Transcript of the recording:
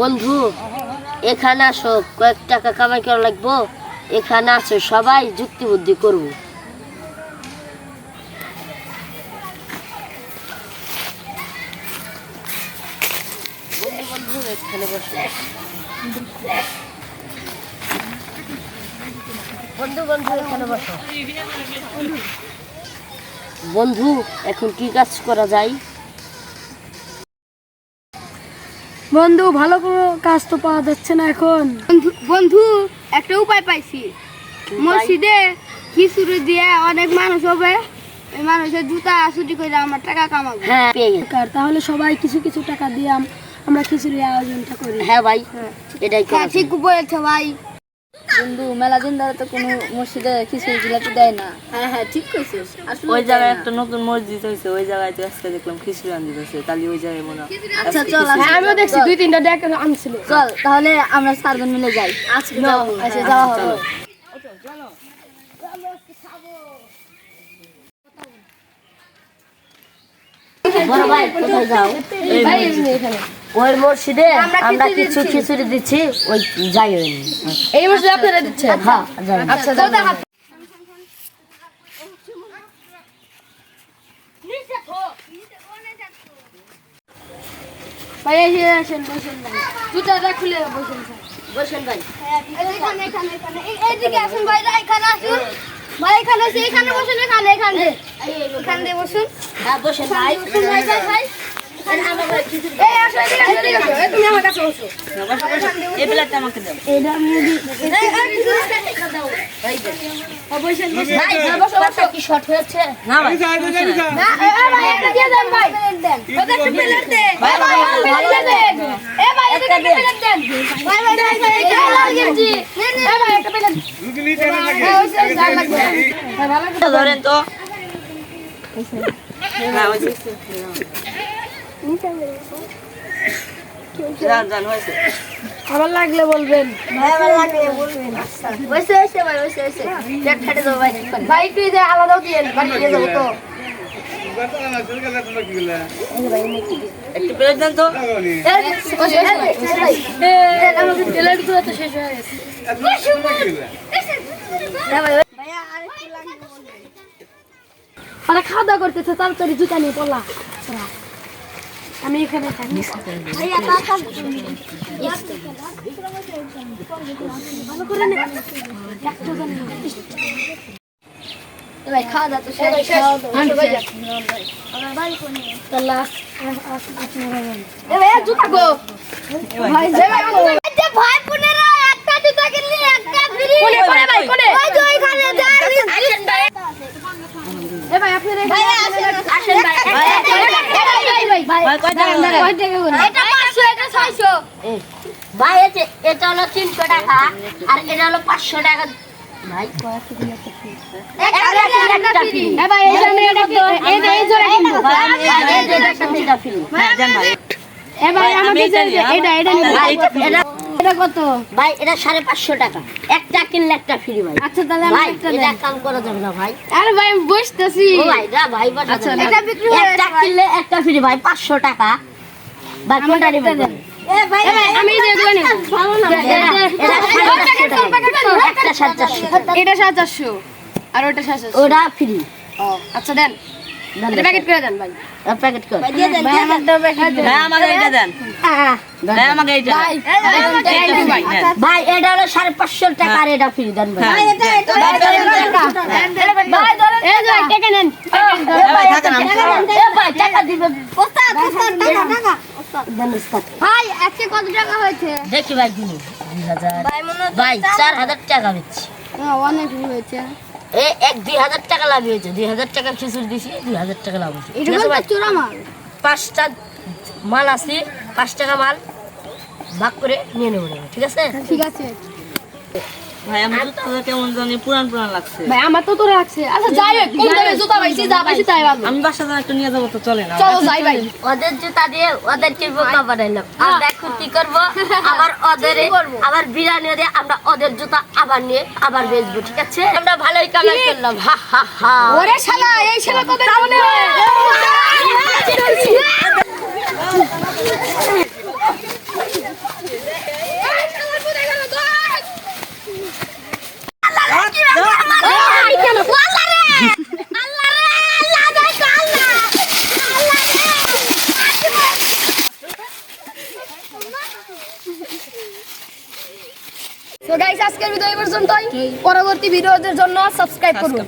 বন্ধু, এখানে আসো, কয়েক টাকা কামাই করা লাগবো। এখানে আসো, সবাই যুক্তি বুদ্ধি করব। বন্ধু বন্ধু, এখন কি কাজ করা যায়? বন্ধু ভালো কোনো কাজ তো পাওয়া যাচ্ছে না এখন। বন্ধু বন্ধু একটা উপায় পাইছি। মসজিদে খিচুড়ি দিয়ে অনেক মানুষ হবে। ওই মানুষের জুতা চুরি করে আমার টাকা কামাবো। হ্যাঁ পেয়ে তাহলে সবাই কিছু কিছু টাকা দিয়ে আমরা খিচুড়ি আয়োজনটা করি। হ্যাঁ ভাই এটাই হ্যাঁ ঠিক বলেছে ভাই। বন্ধু মেলা দিন ধরে তো কোনো মসজিদে খিচুড়ি জিলাপি দেয় না। হ্যাঁ হ্যাঁ ঠিক কইছিস। ওই জায়গায় একটা নতুন মসজিদ হয়েছে ওই জায়গায় তো আজকে দেখলাম খিচুড়ি আনতে হয়েছে তাহলে ওই জায়গায় মনে আচ্ছা চল হ্যাঁ আমিও দেখছি দুই তিনটা ডেক আনছিল। চল তাহলে আমরা চারজন মিলে যাই। আজকে যাব আচ্ছা যাওয়া হবে। বড় ভাই কোথায় যাও? ভাই এখানে। ওই মসজিদে আমরা কিছু খিচুড়ি দিচ্ছি ওই যাই ওই এই মসজিদে আপনারা দিচ্ছেন? হ্যাঁ যাই আচ্ছা ভাই এসে আসেন বসেন ভাই। জুতাটা খুলে বসেন বসেন ভাই। এখানে এখানে এখানে। এইদিকে আসুন ভাই এখানে আসুন। ভাই এখানে এখানে বসুন এখানে এখানে। এখানে বসুন। হ্যাঁ বসেন ভাই। বসুন ভাই ভাই। হ্যাঁ, ধরেন তো না আবার লাগলে বলবেন ভাই, যে আলাদাও দিয়েন, বাড়ি যাব তো। খাওয়া দাওয়া করতেছে তাড়াতাড়ি জুতা নিয়ে পড়লা। আমি এখানে থাকি। ভাই, খাওয়া দাওয়া তো শেষ। তাহলে জুতা গো। ভাই, এ, ভাই, এই যে ভাই বোনেরা একটা জুতা কিনলে একটা ফ্রি। কোনে, কোনে ভাই, কোনে? ওই যে ওইখানে যা, আসেন ভাই। এ ভাই আপনারা ভাই, আসেন, আসেন ভাই। এই, এই, এই, এই, ভাই, ভাই, ভাই কয় টাকা দাঁড়ান, কয় টাকা করে? এটা 500, এটা 600 ভাই এটা এটা হলো তিনশো টাকা আর এটা হলো পাঁচশো টাকা ভাই একটা ফ্রি, একটা ফ্রি। এ ভাই এই জন্য এটা কি- এই যে এই জোড়া কিনবো ভাই, এই যে এটা তিনটা free। হ্যাঁ দেন ভাই এ ভাই আমাকে যে যে এটা এটা নিবো। ভাই, এটা এটা কত? ভাই এটা সাড়ে পাঁচশো টাকা। একটা কিনলে একটা ফ্রি ভাই। আচ্ছা তাহলে আমি একটা এটা কাম করা যাবে না ভাই। আরে ভাই আমি বসতেছি। ও ভাই যা ভাই বসা আচ্ছা, এটা বিক্রি হয়ে একটা কিনলে একটা ফ্রি ভাই পাঁচশো টাকা। ভাই কোনটা নেবেন? এ ভাই, আমি এগুলো নিবো ভালো না। এটা- এটা সাড়ে পাঁচশো টাকা। একটা সাড়ে চারশো। এটা সাড়ে চারশো। আর ওটা সাড়ে চারশো। ওটা ফ্রি আচ্ছা দেন। প্যাকেট করে দেন ভাই প্যাকেট কর এটা দেন হ্যাঁ, ভাই আমাকে এটা দেন। এই যে ভাই এটা হলো সাড়ে পাঁচশো টাকা আর এটা ফ্রি দেন ভাই হ্যাঁ। দেখি ভাই দিন দুই হাজার ভাই মনে হচ্ছে চার হাজার টাকা হ্যাঁ, অনেক হয়েছে এক দুই হাজার টাকা লাভ হয়েছে। দুই হাজার টাকা খিচুড়ি দিছি দুই হাজার টাকা লাভ হয়েছে। পাঁচটা মাল আছে পাঁচ টাকা মাল ভাগ করে নিয়ে নেব ঠিক আছে? ঠিক আছে। ভাই আমার জুতা কেমন জানি পুরান পুরান লাগছে। ভাই আমার তো তোরা লাগছে। আচ্ছা যাই হোক কোন দামে জুতা পাইছি যা পাইছি তাই ভালো। আমি বাসা যান একটু নিয়ে যাব তো চলে না চলো যাই ভাই। ওদের জুতা দিয়ে ওদেরকে বোকা বানাইলাম। এখন কি করব? আবার ওদের আবার বিরিয়ানি দিয়ে আমরা ওদের জুতা আবার নিয়ে আবার বেচবো ঠিক আছে? আমরা ভালোই কামাই করলাম হা হা হা। ওরে শালা এই শালা তোদের তো গাইস আজকের ভিডিও এই পর্যন্তই। পরবর্তী ভিডিওদের জন্য সাবস্ক্রাইব করুন।